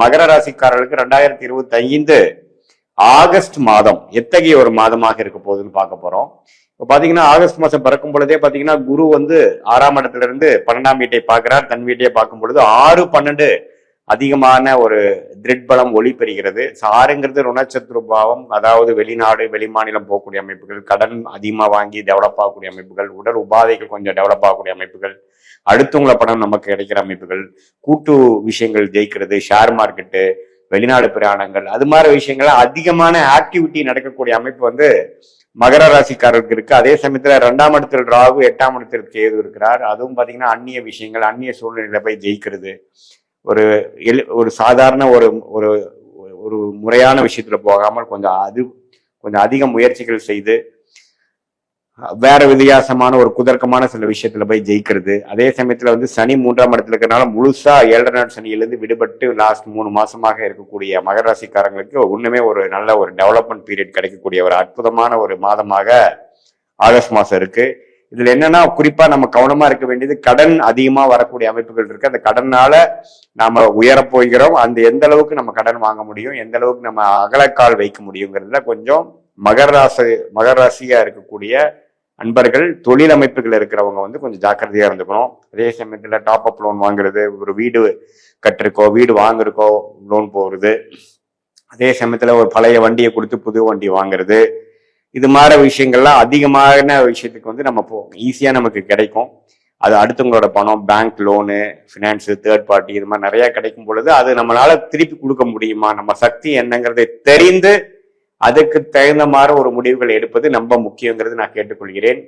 மகர ராசிக்காரர்களுக்கு ரெண்டாயிரத்தி இருபத்தி ஐந்து ஆகஸ்ட் மாதம் எத்தகைய ஒரு மாதமாக இருக்க போகுதுன்னு பார்க்க போறோம். இப்போ பாத்தீங்கன்னா ஆகஸ்ட் மாதம் பிறக்கும் பொழுதே பாத்தீங்கன்னா குரு வந்து ஆறாம் இடத்துல இருந்து பன்னெண்டாம் வீட்டை பார்க்கிறார். தன் வீட்டையே பார்க்கும் பொழுது ஆறு பன்னெண்டு அதிகமான ஒரு திருட்பலம் ஒளி பெறுகிறது. So, ருணச்சத்ரு பாவம். அதாவது வெளிநாடு வெளிமாநிலம் போகக்கூடிய அமைப்புகள் கடன் அதிகமாக வாங்கி டெவலப் ஆகக்கூடிய அமைப்புகள் உடல் உபாதைகள் கொஞ்சம் டெவலப் ஆகக்கூடிய அமைப்புகள் அடுத்தவங்கள பணம் நமக்கு கிடைக்கிற அமைப்புகள் கூட்டு விஷயங்கள் ஜெயிக்கிறது ஷேர் மார்க்கெட்டு வெளிநாடு பிரயாணங்கள் அது மாதிரி விஷயங்கள் அதிகமான ஆக்டிவிட்டி நடக்கக்கூடிய அமைப்பு வந்து மகர ராசிக்காரருக்கு இருக்கு. அதே சமயத்துல ரெண்டாம் இடத்தில் ராகு எட்டாம் இடத்தில் கேது இருக்கிறார். அதுவும் பாத்தீங்கன்னா அந்நிய விஷயங்கள் அந்நிய சூழ்நிலையில போய் ஜெயிக்கிறது. ஒரு எளி- ஒரு சாதாரண ஒரு ஒரு ஒரு முறையான விஷயத்துல போகாமல் கொஞ்சம் அது கொஞ்சம் அதிக முயற்சிகள் செய்து வேற வித்தியாசமான ஒரு குதர்க்கமான சில விஷயத்துல போய் ஜெயிக்கிறது. அதே சமயத்துல வந்து சனி மூன்றாம் இடத்துல இருக்கிறனால முழுசா ஏழரை நாள் சனியிலிருந்து விடுபட்டு லாஸ்ட் மூணு மாசமாக இருக்கக்கூடிய மகர ராசிக்காரங்களுக்கு ஒண்ணுமே ஒரு நல்ல ஒரு டெவலப்மெண்ட் பீரியட் கிடைக்கக்கூடிய ஒரு அற்புதமான ஒரு மாதமாக ஆகஸ்ட் மாசம் இருக்கு. இதுல என்னன்னா குறிப்பா நம்ம கவனமா இருக்க வேண்டியது கடன் அதிகமா வரக்கூடிய அமைப்புகள் இருக்கு. அந்த கடனால நாம உயரப்போகிறோம் அந்த எந்த அளவுக்கு நம்ம கடன் வாங்க முடியும் எந்த அளவுக்கு நம்ம அகலக்கால் வைக்க முடியுங்கிறதுல கொஞ்சம் மகர ராசி மகர ராசியா இருக்கக்கூடிய அன்பர்கள் தொழில் அமைப்புகள் இருக்கிறவங்க வந்து கொஞ்சம் ஜாக்கிரதையா இருந்துக்கணும். அதே சமயத்துல டாப் அப் லோன் வாங்குறது ஒரு வீடு கட்டிருக்கோ வீடு வாங்குறக்கோ லோன் போறது. அதே சமயத்துல ஒரு பழைய வண்டியை கொடுத்து புது வண்டி வாங்குறது. இது மாதிரி விஷயங்கள்லாம் அதிகமான விஷயத்துக்கு வந்து நம்ம போவோம் ஈஸியாக நமக்கு கிடைக்கும். அது அடுத்தவங்களோட பணம் bank loan finance third party இது மாதிரி நிறையா கிடைக்கும் பொழுது அது நம்மளால திருப்பி கொடுக்க முடியுமா? நம்ம சக்தி என்னங்கிறதை தெரிந்து அதுக்கு தகுந்த மாதிரி ஒரு முடிவுகள் எடுப்பது ரொம்ப முக்கியங்கிறது நான் கேட்டுக்கொள்கிறேன்.